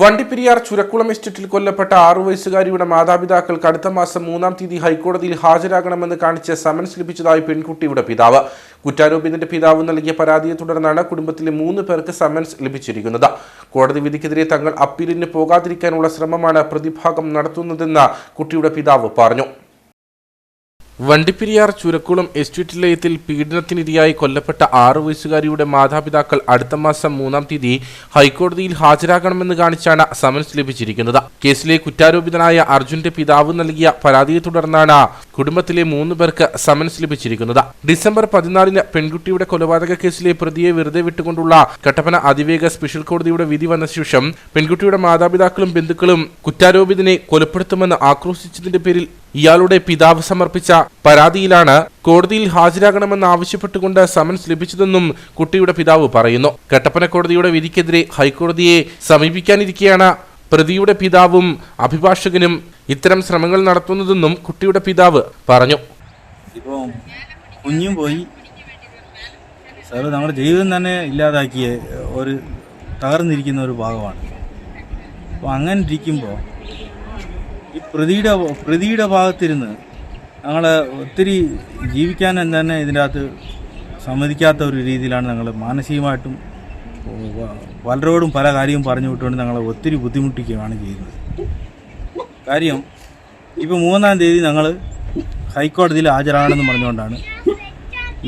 വണ്ടിപ്പെരിയാർ ചുരക്കുളം എസ്റ്റേറ്റിൽ കൊല്ലപ്പെട്ട ആറു വയസ്സുകാരിയുടെ മാതാപിതാക്കൾക്ക് അടുത്ത മാസം മൂന്നാം തീയതി ഹൈക്കോടതിയിൽ ഹാജരാകണമെന്ന് കാണിച്ച് സമൻസ് ലഭിച്ചതായി പെൺകുട്ടിയുടെ പിതാവ്. കുറ്റാരോപിതന്റെ പിതാവ് നൽകിയ പരാതിയെ തുടർന്നാണ് കുടുംബത്തിലെ മൂന്ന് പേർക്ക് സമൻസ് ലഭിച്ചിരിക്കുന്നത്. കോടതി വിധിക്കെതിരെ തങ്ങൾ അപ്പീലിന് പോകാതിരിക്കാനുള്ള ശ്രമമാണ് പ്രതിഭാഗം നടത്തുന്നതെന്ന് കുട്ടിയുടെ പിതാവ് പറഞ്ഞു. വണ്ടിപ്പെരിയാർ ചുരക്കുളം എസ്റ്റേറ്റ് ലയത്തിൽ പീഡനത്തിനിരയായി കൊല്ലപ്പെട്ട ആറു വയസ്സുകാരിയുടെ മാതാപിതാക്കൾ അടുത്ത മാസം മൂന്നാം തീയതി ഹൈക്കോടതിയിൽ ഹാജരാകണമെന്ന് കാണിച്ചാണ് സമൻസ് ലഭിച്ചിരിക്കുന്നത്. കേസിലെ കുറ്റാരോപിതനായ അർജുന്റെ പിതാവ് നൽകിയ പരാതിയെ തുടർന്നാണ് കുടുംബത്തിലെ മൂന്ന് പേർക്ക് സമൻസ് ലഭിച്ചിരിക്കുന്നത്. ഡിസംബർ പതിനാലിന് പെൺകുട്ടിയുടെ കൊലപാതക കേസിലെ പ്രതിയെ വെറുതെ വിട്ടുകൊണ്ടുള്ള കട്ടപ്പന അതിവേഗ സ്പെഷ്യൽ കോടതിയുടെ വിധി വന്ന ശേഷം പെൺകുട്ടിയുടെ മാതാപിതാക്കളും ബന്ധുക്കളും കുറ്റാരോപിതനെ കൊലപ്പെടുത്തുമെന്ന് ആക്രോശിച്ചതിന്റെ പേരിൽ ഇയാളുടെ പിതാവ് സമർപ്പിച്ച പരാതിയിലാണ് കോടതിയിൽ ഹാജരാകണമെന്ന് ആവശ്യപ്പെട്ടുകൊണ്ട് സമൻസ് ലഭിച്ചതെന്നും കുട്ടിയുടെ പിതാവ് പറയുന്നു. കട്ടപ്പന കോടതിയുടെ വിധിക്കെതിരെ ഹൈക്കോടതിയെ സമീപിക്കാനിരിക്കെയാണ് പ്രതിയുടെ പിതാവും അഭിഭാഷകനും ഇത്തരം ശ്രമങ്ങൾ നടത്തുന്നതെന്നും കുട്ടിയുടെ പിതാവ് പറഞ്ഞു. കുഞ്ഞും പോയി. സാറ് നമ്മുടെ ജീവിതം തന്നെ ഇല്ലാതാക്കിയ ഒരു തകർന്നിരിക്കുന്ന ഒരു ഭാഗമാണ്. അപ്പോൾ അങ്ങനെ ഇരിക്കുമ്പോൾ ഈ പ്രതിയുടെ പ്രതിയുടെ ഭാഗത്തിരുന്ന് ഞങ്ങൾ ഒത്തിരി ജീവിക്കാൻ തന്നെ ഇതിന്റെ അകത്ത് സമ്മതിക്കാത്ത ഒരു രീതിയിലാണ് ഞങ്ങൾ മാനസികമായിട്ടും പലരോടും പല കാര്യവും പറഞ്ഞു വിട്ടുകൊണ്ട് ഞങ്ങളെ ഒത്തിരി ബുദ്ധിമുട്ടിക്കുകയാണ് ചെയ്യുന്നത്. കാര്യം ഇപ്പോൾ മൂന്നാം തീയതി ഞങ്ങൾ ഹൈക്കോടതിയിൽ ഹാജരാണെന്ന് പറഞ്ഞുകൊണ്ടാണ്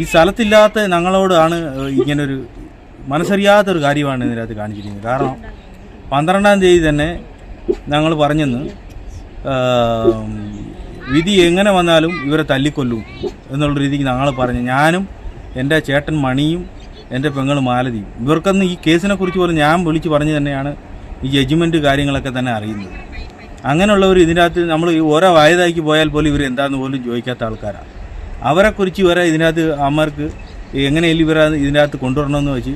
ഈ സ്ഥലത്തില്ലാത്ത ഞങ്ങളോടാണ് ഇങ്ങനൊരു മനസ്സറിയാത്തൊരു കാര്യമാണ് ഇതിനകത്ത് കാണിച്ചിരിക്കുന്നത്. കാരണം പന്ത്രണ്ടാം തീയതി തന്നെ ഞങ്ങൾ പറഞ്ഞെന്ന് വിധി എങ്ങനെ വന്നാലും ഇവരെ തല്ലിക്കൊല്ലും എന്നുള്ള രീതിക്ക് ഞങ്ങൾ പറഞ്ഞു. ഞാനും എന്റെ ചേട്ടൻ മണിയും എന്റെ പെങ്ങൾ മാലതിയും. ഇവർക്കൊന്ന് ഈ കേസിനെ കുറിച്ച് പോലും ഞാൻ വിളിച്ച് പറഞ്ഞു തന്നെയാണ് ഈ ജഡ്ജ്മെന്റ് കാര്യങ്ങളൊക്കെ തന്നെ അറിയുന്നത്. അങ്ങനെയുള്ളവർ ഇതിനകത്ത് നമ്മൾ ഓരോ വായതാക്കി പോയാൽ പോലും ഇവർ എന്താണെന്ന് പോലും ചോദിക്കാത്ത ആൾക്കാരാണ് അവരെക്കുറിച്ച് ഇവരെ ഇതിനകത്ത് അമ്മർക്ക് എങ്ങനെയല്ല ഇവരെ ഇതിനകത്ത് കൊണ്ടുവരണമെന്ന് വെച്ച്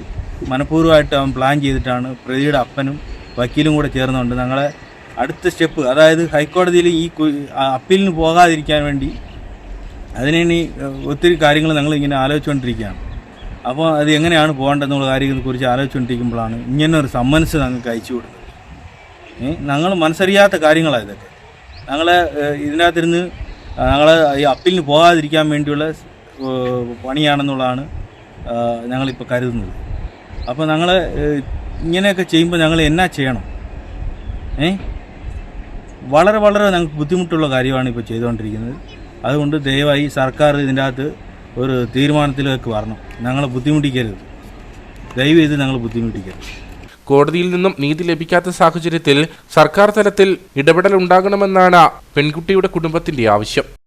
മനഃപൂർവമായിട്ട് അവൻ പ്ലാൻ ചെയ്തിട്ടാണ് പ്രതിയുടെ അപ്പനും വക്കീലും കൂടെ ചേർന്നുകൊണ്ട് ഞങ്ങളെ അടുത്ത സ്റ്റെപ്പ്. അതായത് ഹൈക്കോടതിയിൽ ഈ അപ്പീലിന് പോകാതിരിക്കാൻ വേണ്ടി അതിനി ഒത്തിരി കാര്യങ്ങൾ ഞങ്ങൾ ഇങ്ങനെ ആലോചിച്ചുകൊണ്ടിരിക്കുകയാണ്. അപ്പോൾ അത് എങ്ങനെയാണ് പോകേണ്ടതെന്നുള്ള കാര്യത്തെക്കുറിച്ച് ആലോചിച്ചുകൊണ്ടിരിക്കുമ്പോഴാണ് ഇങ്ങനെ ഒരു സമ്മൻസ് ഞങ്ങൾക്ക് അയച്ചു കൊടുക്കുന്നത് ഞങ്ങൾ മനസ്സറിയാത്ത കാര്യങ്ങളാണ് ഇതൊക്കെ. ഞങ്ങളെ ഏഹ്, ഇതിനകത്തിരുന്ന് ഞങ്ങൾ ഈ അപ്പീലിന് പോകാതിരിക്കാൻ വേണ്ടിയുള്ള പണിയാണെന്നുള്ളതാണ് ഞങ്ങളിപ്പോൾ കരുതുന്നത്. അപ്പോൾ ഞങ്ങൾ ഇങ്ങനെയൊക്കെ ചെയ്യുമ്പോൾ ഞങ്ങൾ എന്നാ ചെയ്യണം? ഏ വളരെ വളരെ ഞങ്ങൾക്ക് ബുദ്ധിമുട്ടുള്ള കാര്യമാണ് ഇപ്പോൾ ചെയ്തുകൊണ്ടിരിക്കുന്നത് അതുകൊണ്ട് ദയവായി സർക്കാർ ഇതിന്റെ അകത്ത് ഒരു തീരുമാനത്തിലേക്ക് വരണം. ഞങ്ങളെ ബുദ്ധിമുട്ടിക്കരുത്. ദയവ് ചെയ്ത് ഞങ്ങൾ ബുദ്ധിമുട്ടിക്കരുത്. കോടതിയിൽ നിന്നും നീതി ലഭിക്കാത്ത സാഹചര്യത്തിൽ സർക്കാർ തലത്തിൽ ഇടപെടൽ ഉണ്ടാകണമെന്നാണ് പെൺകുട്ടിയുടെ കുടുംബത്തിന്റെ ആവശ്യം.